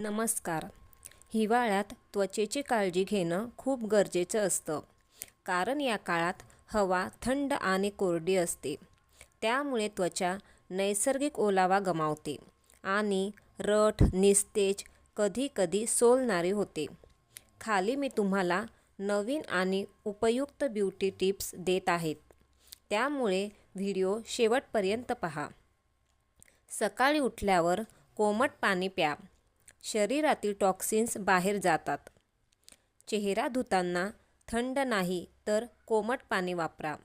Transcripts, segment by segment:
नमस्कार. हिवाळ्यात त्वचेची काळजी घेणं खूप गरजेचं असतं. कारण या काळात हवा थंड आणि कोरडी असते. त्यामुळे त्वचा नैसर्गिक ओलावा गमावते आणि रठ निस्तेज कधीकधी सोलणारी होते. खाली मी तुम्हाला नवीन आणि उपयुक्त ब्युटी टिप्स देत आहेत. त्यामुळे व्हिडिओ शेवटपर्यंत पहा. सकाळी उठल्यावर कोमट पाणी प्या. शरीरातील टॉक्सिन्स बाहेर जातात. चेहरा धुताना थंड नाही तर कोमट पाणी वापरा.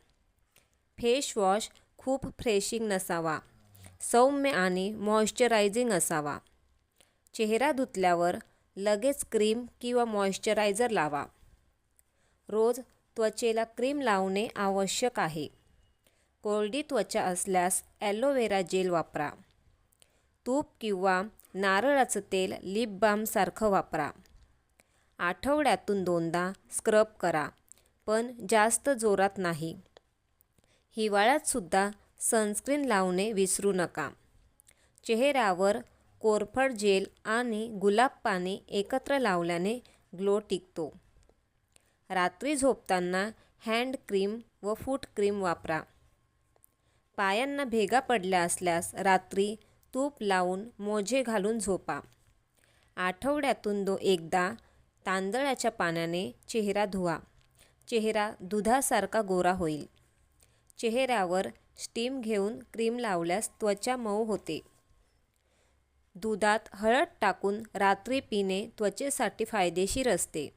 फेश वॉश खूप फ्रेशिंग नसावा. सौम्य आणि मॉइश्चरायझिंग असावा. चेहरा धुतल्यावर लगेच क्रीम किंवा मॉइश्चरायझर लावा. रोज त्वचेला क्रीम लावणे आवश्यक आहे. कोरडी त्वचा असल्यास ॲलोवेरा जेल वापरा. तूप किंवा नारळाचं तेल लिप बामसारखं वापरा. आठवड्यातून दोनदा स्क्रब करा पण जास्त जोरात नाही. हिवाळ्यातसुद्धा सनस्क्रीन लावणे विसरू नका. चेहऱ्यावर कोरफड जेल आणि गुलाब पाणी एकत्र लावल्याने ग्लो टिकतो. रात्री झोपताना हँड क्रीम व फूट क्रीम वापरा. पायांना भेगा पडल्या असल्यास रात्री तूप लावून मोजे घालून झोपा. आठवड्यातून दो एकदा तांदळाच्या पाण्याने चेहरा धुवा. चेहरा दुधासारखा गोरा होईल. चेहऱ्यावर स्टीम घेऊन क्रीम लावल्यास त्वचा मऊ होते. दुधात हळद टाकून रात्री पिणे त्वचेसाठी फायदेशीर असते.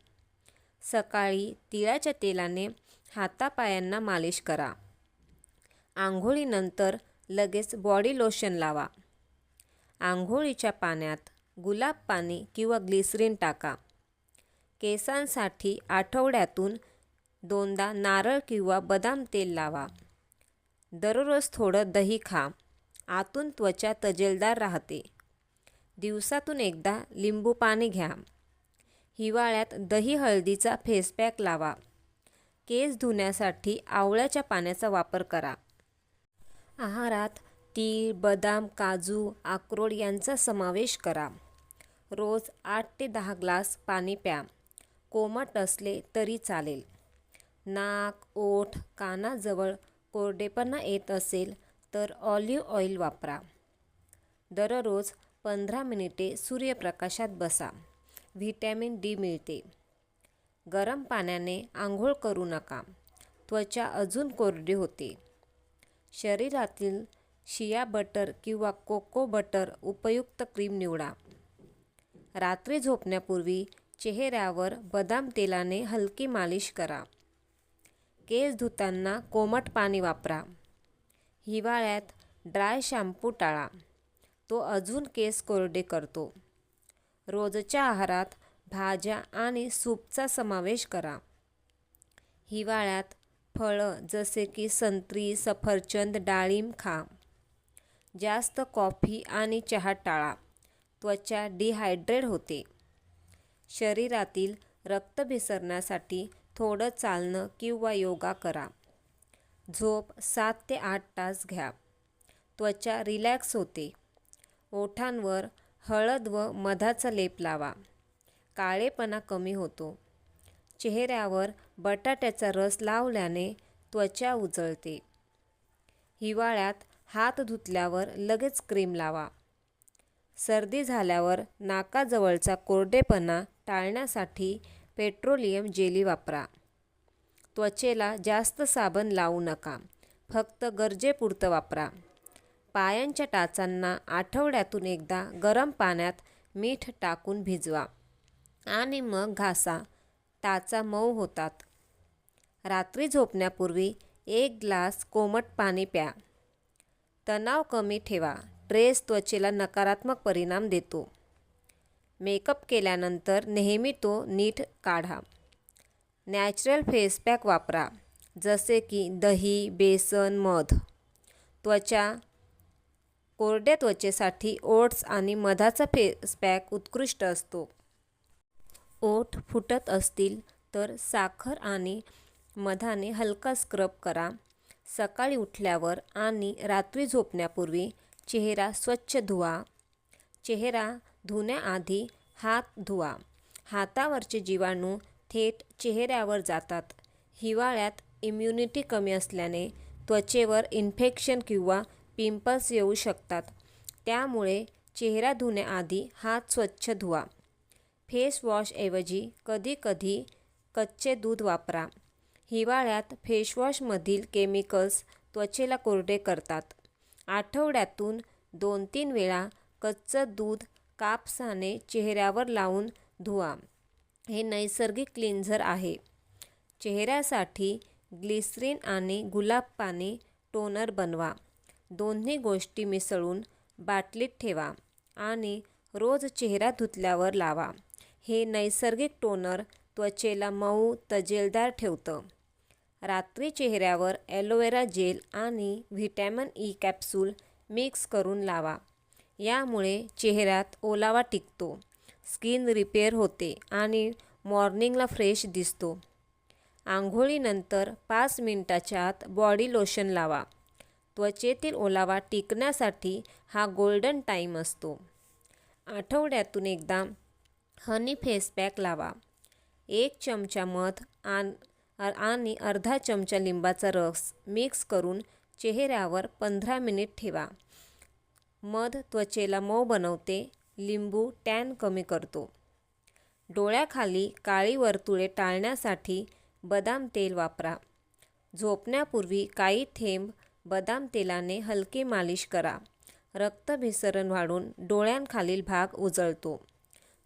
सकाळी तिळाच्या तेलाने हातापायांना मालिश करा. आंघोळीनंतर लगेच बॉडी लोशन लावा. आंघोळीच्या पाण्यात गुलाब पाणी किंवा ग्लिसरीन टाका. केसांसाठी आठवड्यातून दोनदा नारळ किंवा बदाम तेल लावा. दररोज थोडं दही खा. आतून त्वचा तजेलदार राहते. दिवसातून एकदा लिंबू पाणी घ्या. हिवाळ्यात दही हळदीचा फेसपॅक लावा. केस धुण्यासाठी आवळ्याच्या पाण्याचा वापर करा. आहारात तीळ बदाम काजू अक्रोड यांचा समावेश करा. रोज आठ ते दहा ग्लास पाणी प्या. कोमट असले तरी चालेल. नाक ओठ कानाजवळ कोरडेपणा येत असेल तर ऑलिव्ह ऑइल वापरा. दररोज पंधरा मिनिटे सूर्यप्रकाशात बसा. व्हिटॅमिन डी मिळते. गरम पाण्याने आंघोळ करू नका. त्वचा अजून कोरडी होते. शरीरातील शिया बटर किंवा कोको बटर उपयुक्त क्रीम निवडा. रात्री झोपण्यापूर्वी चेहऱ्यावर बदाम तेलाने हलकी मालिश करा. केस धुताना कोमट पाणी वापरा. हिवाळ्यात ड्राय शॅम्पू टाळा. तो अजून केस कोरडे करतो. रोजच्या आहारात भाज्या आणि सूपचा समावेश करा. हिवाळ्यात फळं जसे की संत्री सफरचंद डाळिंब खा. जास्त कॉफी आणि चहा टाळा. त्वचा डिहायड्रेट होते. शरीरातील रक्त भिसरण्यासाठी थोडं चालणं किंवा योगा करा. झोप सात ते आठ तास घ्या. त्वचा रिलॅक्स होते. ओठांवर हळद व मधाचा लेप लावा. काळेपणा कमी होतो. चेहऱ्यावर बटाट्याचा रस लावल्याने त्वचा उजळते. हिवाळ्यात हात धुतल्यावर लगेच क्रीम लावा. सर्दी झाल्यावर नाकाजवळचा कोरडेपणा टाळण्यासाठी पेट्रोलियम जेली वापरा. त्वचेला जास्त साबण लावू नका. फक्त गरजेपुरतं वापरा. पायांच्या टाचांना आठवड्यातून एकदा गरम पाण्यात मीठ टाकून भिजवा. आणि मग घासा. टाचा मऊ होतात. रात्री झोपण्यापूर्वी एक ग्लास कोमट पाणी प्या. तणाव कमी ठेवा. ट्रेस त्वचेला नकारात्मक परिणाम देतो. मेकअप केल्यानंतर नेहमी तो नीट काढा. नॅचरल फेसपॅक वापरा. जसे की दही बेसन मध. त्वचा कोरड्या त्वचेसाठी ओट्स आणि मधाचा फेसपॅक उत्कृष्ट असतो. ओठ फुटत असतील तर साखर आणि मधाने हलका स्क्रब करा. सकाळी उठल्यावर आणि रात्री झोपण्यापूर्वी चेहरा स्वच्छ धुवा. चेहरा धुण्याआधी हात धुवा. हातावरचे जीवाणू थेट चेहऱ्यावर जातात. हिवाळ्यात इम्युनिटी कमी असल्याने त्वचेवर इन्फेक्शन किंवा पिंपल्स येऊ शकतात. त्यामुळे चेहरा धुण्याआधी हात स्वच्छ धुवा. फेस वॉशऐवजी कधीकधी कच्चे दूध वापरा. हिवाळ्यात फेशवॉशमधील केमिकल्स त्वचेला कोरडे करतात. आठवड्यातून दोन तीन वेळा कच्चं दूध कापसाने चेहऱ्यावर लावून धुवा. हे नैसर्गिक क्लिन्झर आहे. चेहऱ्यासाठी ग्लिसरीन आणि गुलाब पाणी टोनर बनवा. दोन्ही गोष्टी मिसळून बाटलीत ठेवा आणि रोज चेहरा धुतल्यावर लावा. हे नैसर्गिक टोनर त्वचेला मऊ तजेलदार ठेवतं. रात्री चेहऱ्यावर ॲलोवेरा जेल आणि व्हिटॅमिन ई कॅप्सूल मिक्स करून लावा. यामुळे चेहऱ्यात ओलावा टिकतो स्किन रिपेअर होते आणि मॉर्निंगला फ्रेश दिसतो. आंघोळीनंतर पाच मिनटाच्या आत बॉडी लोशन लावा. त्वचेतील ओलावा टिकण्यासाठी हा गोल्डन टाईम असतो. आठवड्यातून एकदा हनी फेस पॅक लावा. एक चमचा मध आण आणि अर्धा चमचा लिंबाचा रस मिक्स करून चेहऱ्यावर पंधरा मिनिट ठेवा. मध त्वचेला मऊ बनवते लिंबू टॅन कमी करतो. डोळ्याखाली काळी वर्तुळे टाळण्यासाठी बदाम तेल वापरा. झोपण्यापूर्वी काही थेंब बदाम तेलाने हलकी मालिश करा. रक्तभिसरण वाढून डोळ्यांखालील भाग उजळतो.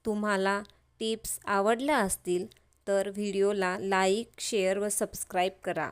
तुम्हाला टिप्स आवडल्या असतील तर व्हिडिओला लाईक शेअर व सबस्क्राईब करा.